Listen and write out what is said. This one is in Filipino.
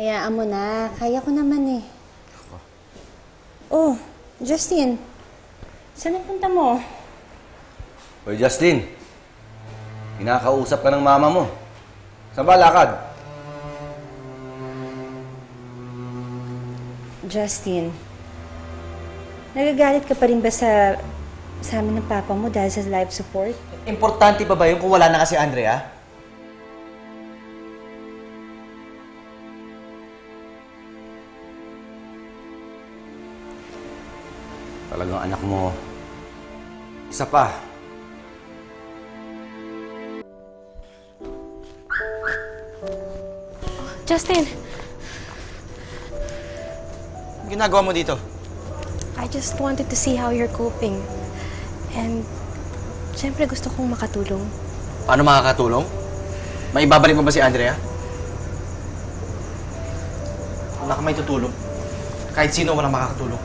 Hayaan mo na. Kaya ko naman eh. Oh, Justin. Saan ang punta mo? Hoy, Justin. Kinakausap ka ng mama mo. Saan ba lakad? Justin. Nagagalit ka pa rin ba sa sa amin ng papa mo dahil sa life support? Importante pa ba yun kung wala na kasi Andrea? Talagang anak mo. Isa pa. Justin, Anong ginagawa mo dito? I just wanted to see how you're coping. And, syempre gusto kong makatulong. Paano makakatulong? May ibabalik mo ba si Andrea? Wala ka may tutulong. Kahit sino walang makakatulong.